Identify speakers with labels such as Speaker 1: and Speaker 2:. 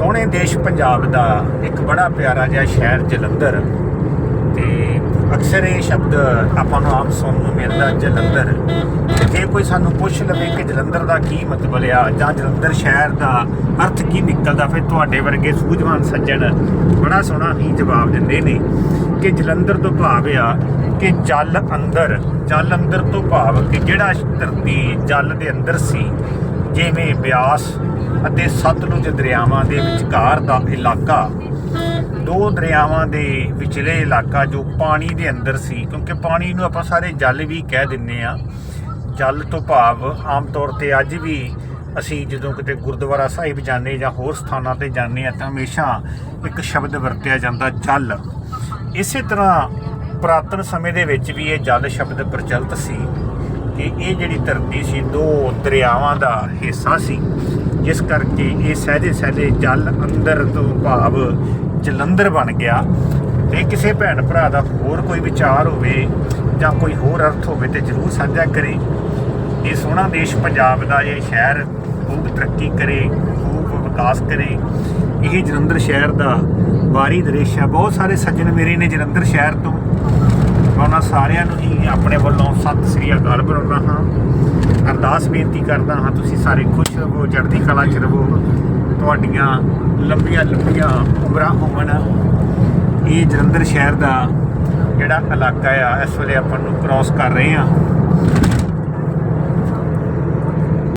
Speaker 1: ਸੋਹਣੇ ਦੇਸ਼ ਪੰਜਾਬ ਦਾ ਇੱਕ ਬੜਾ ਪਿਆਰਾ ਜਿਹਾ ਸ਼ਹਿਰ ਜਲੰਧਰ। ਤੇ ਅਕਸਰ ਇਹ ਸ਼ਬਦ ਆਪਾਂ ਨੂੰ ਆਮ ਸੁਣਨ ਨੂੰ ਮਿਲਦਾ, ਜਲੰਧਰ। ਜੇ ਕੋਈ ਸਾਨੂੰ ਪੁੱਛ ਲਵੇ ਕਿ ਜਲੰਧਰ ਦਾ ਕੀ ਮਤਲਬ ਆ ਜਾਂ ਜਲੰਧਰ ਸ਼ਹਿਰ ਦਾ ਅਰਥ ਕੀ ਨਿਕਲਦਾ, ਫਿਰ ਤੁਹਾਡੇ ਵਰਗੇ ਸੂਝਵਾਨ ਸੱਜਣ ਬੜਾ ਸੋਹਣਾ ਹੀ ਜਵਾਬ ਦਿੰਦੇ ਨੇ ਕਿ ਜਲੰਧਰ ਤੋਂ ਭਾਵ ਆ ਕਿ ਜਲ ਅੰਦਰ ਜਲ ਅੰਦਰ ਤੋਂ ਭਾਵ ਕਿ ਜਿਹੜਾ ਧਰਤੀ ਜਲ ਦੇ ਅੰਦਰ ਸੀ, ਜਿਵੇਂ ਬਿਆਸ ਅਤੇ ਸਤਲੁਜ ਦਰਿਆਵਾਂ ਦੇ ਵਿਚਕਾਰ ਦਾ ਇਲਾਕਾ। ਦੋ ਦਰਿਆਵਾਂ ਦੇ ਵਿਚਲੇ ਇਲਾਕਾ ਜੋ ਪਾਣੀ ਦੇ ਅੰਦਰ ਸੀ, ਕਿਉਂਕਿ ਪਾਣੀ ਨੂੰ ਆਪਾਂ ਸਾਰੇ ਜਲ ਵੀ ਕਹਿ ਦਿੰਨੇ ਆ ਜਲ ਤੋਂ ਭਾਵ ਆਮ ਤੌਰ ਤੇ ਅੱਜ ਵੀ ਅਸੀਂ ਜਦੋਂ ਕਿਤੇ ਗੁਰਦੁਆਰਾ ਸਾਹਿਬ ਜਾਂਦੇ ਜਾਂ ਹੋਰ ਸਥਾਨਾਂ ਤੇ ਜਾਂਦੇ ਆ ਤਾਂ ਹਮੇਸ਼ਾ ਇੱਕ ਸ਼ਬਦ ਵਰਤਿਆ ਜਾਂਦਾ, ਜਲ। ਇਸੇ ਤਰ੍ਹਾਂ ਪੁਰਾਤਨ ਸਮੇਂ ਦੇ ਵਿੱਚ ਵੀ ਇਹ ਜਲ ਸ਼ਬਦ ਪ੍ਰਚਲਿਤ ਸੀ ਕਿ ਇਹ ਜਿਹੜੀ ਧਰਤੀ ਸੀ, ਦੋ ਦਰਿਆਵਾਂ ਦਾ ਹਿੱਸਾ ਸੀ। ਜਿਸ ਕਰਕੇ ਇਹ ਸਹਜੇ ਸਹਜੇ ਜਲ ਅੰਦਰ ਤੋਂ ਭਾਵ ਜਲੰਧਰ ਬਣ ਗਿਆ ਤੇ ਕਿਸੇ ਭੈਣ ਭਰਾ ਦਾ ਹੋਰ ਕੋਈ ਵਿਚਾਰ ਹੋਵੇ ਜਾਂ ਕੋਈ ਹੋਰ ਅਰਥ ਹੋਵੇ ਤੇ ਜਰੂਰ ਸਾਂਝਾ ਕਰੇ। ਇਹ ਸੋਹਣਾ ਦੇਸ਼ ਪੰਜਾਬ ਦਾ ਇਹ ਸ਼ਹਿਰ ਖੂਬ ਤਰੱਕੀ ਕਰੇ, ਖੂਬ ਵਿਕਾਸ ਕਰੇ। ਇਹ ਜਲੰਧਰ ਸ਼ਹਿਰ ਦਾ ਬਾਰੀ ਦ੍ਰਿਸ਼ ਹੈ। ਬਹੁਤ ਸਾਰੇ ਸੱਜਣ ਮੇਰੇ ਨੇ ਜਲੰਧਰ ਸ਼ਹਿਰ ਤੋਂ। ਉਹਨਾਂ ਸਾਰਿਆਂ ਨੂੰ ਹੀ ਆਪਣੇ ਵੱਲੋਂ ਸਤਿ ਸ੍ਰੀ ਅਕਾਲ ਬੁਲਾਉਂਦਾ ਹਾਂ। ਅਰਦਾਸ ਬੇਨਤੀ ਕਰਦਾ ਹਾਂ, ਤੁਸੀਂ ਸਾਰੇ ਖੁਸ਼ ਰਹੋ, ਚੜ੍ਹਦੀ ਕਲਾ ਚ ਰਹੋ। ਤੁਹਾਡੀਆਂ ਲੰਬੀਆਂ ਲੰਬੀਆਂ ਉਮਰਾਂ ਹੋਵਣ। ਇਹ ਜਲੰਧਰ ਸ਼ਹਿਰ ਦਾ ਜਿਹੜਾ ਇਲਾਕਾ ਆ, ਇਸ ਵੇਲੇ ਆਪਾਂ ਨੂੰ ਕ੍ਰਾਸ ਕਰ ਰਹੇ ਹਾਂ।